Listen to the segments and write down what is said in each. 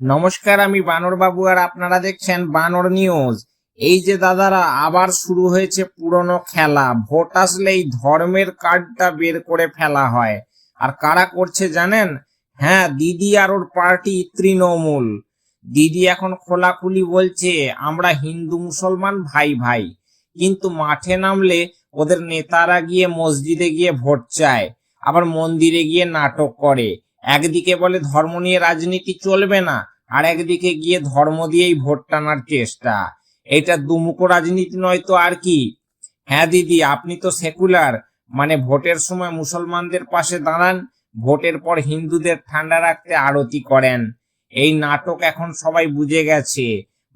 নমস্কার, আমি বানর বাবু আর আপনারা দেখছেন বানর নিউজ। এই যে দাদারা, আবার শুরু হয়েছে পুরনো খেলা। ভোট আসলেই ধর্মের কার্ডটা বের করে ফেলা হয়। আর কারা করছে জানেন? হ্যাঁ দিদি আর ওর পার্টি তৃণমূল। দিদি এখন খোলাখুলি বলছে, আমরা হিন্দু মুসলমান, ভাই ভাই। কিন্তু মাঠে নামলে ওদের নেতারা গিয়ে মসজিদে গিয়ে ভোট চায়, আবার মন্দিরে গিয়ে নাটক করে। একদিকে বলে ধর্ম নিয়ে রাজনীতি চলবে না, আর একদিকে গিয়ে ধর্ম দিয়েই ভোট টানার চেষ্টা। এটা দুমুখো রাজনীতি নয় তো আর কি? হ্যাঁ দিদি, আপনি তো সেকুলার মানে ভোটের সময় মুসলমানদের পাশে দাঁড়ান, ভোটের পর হিন্দুদের ঠান্ডা রাখতে আরতি করেন। এই নাটক এখন সবাই বুঝে গেছে।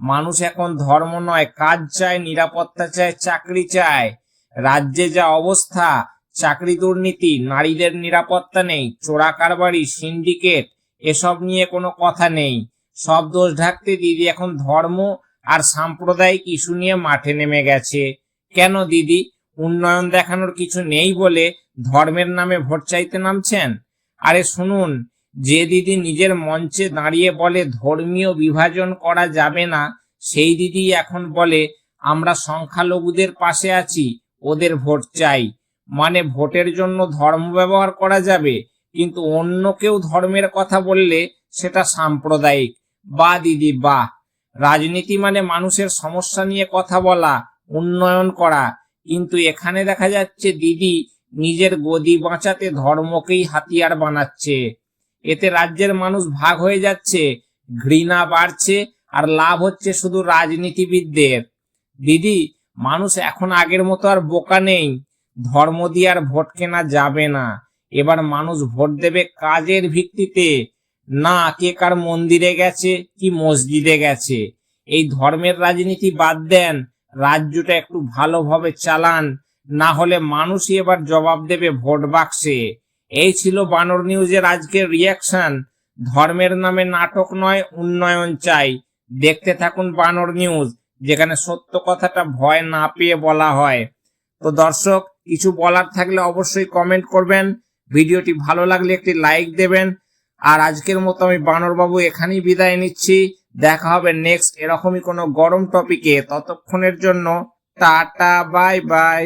মানুষ এখন ধর্ম নয়, কাজ চায়, নিরাপত্তা চায়, চাকরি চায়। রাজ্যে যা অবস্থা চাকরি দুর্নীতি, নারীদের নিরাপত্তা নেই, চোরা কারবারি, সিন্ডিকেট, এসব নিয়ে কোনো কথা নেই। সব দোষ ঢাকতে দিদি এখন ধর্ম আর সাম্প্রদায়িক ইস্যু নিয়ে মাঠে নেমে গেছে। কেন দিদি? উন্নয়ন দেখানোর কিছু নেই বলে ধর্মের নামে ভোট চাইতে নামছেন? আরে শুনুন, যে দিদি নিজের মঞ্চে দাঁড়িয়ে বলে ধর্মীয় বিভাজন করা যাবে না, সেই দিদি এখন বলে, আমরা সংখ্যালঘুদের পাশে আছি, ওদের ভোট চাই। মানে ভোটের জন্য ধর্ম ব্যবহার করা যাবে, কিন্তু অন্য কেউ ধর্মের কথা বললে সেটা সাম্প্রদায়িক। বা দিদি, বা। রাজনীতি মানে মানুষের সমস্যা নিয়ে কথা বলা, উন্নয়ন করা। কিন্তু এখানে দেখা যাচ্ছে দিদি নিজের গদি বাঁচাতে ধর্মকেই হাতিয়ার বানাচ্ছে। এতে রাজ্যের মানুষ ভাগ হয়ে যাচ্ছে, ঘৃণা বাড়ছে, আর লাভ হচ্ছে শুধু রাজনীতিবিদদের। দিদি, মানুষ এখন আগের মতো আর বোকা নেই। ধর্ম দিয়ে আর ভোট কেনা যাবে না। এবার মানুষ ভোট দেবে কাজের ভিত্তিতে। না, কে কার মন্দিরে গেছে, কি মসজিদে গেছে। এই ধর্মের রাজনীতি বাদ দেন, রাজ্যটা একটু ভালোভাবে চালান, না হলে মানুষই এবার জবাব দেবে ভোট বাক্সে। এই ছিল বানর নিউজের আজকের রিয়াকশন ধর্মের নামে নাটক নয়, উন্নয়ন চাই। দেখতে থাকুন বানর নিউজ, যেখানে সত্য কথাটা ভয় না পেয়ে বলা হয়। তো দর্শক কিছু বলার থাকলে অবশ্যই কমেন্ট করবেন। ভিডিওটি ভালো লাগলে একটি লাইক দেবেন। আর আজকের মতো আমি বানরবাবু এখানেই বিদায় নিচ্ছি। দেখা হবে নেক্সট এরকমই কোনো গরম টপিকে ততক্ষণের জন্য টাটা বাই বাই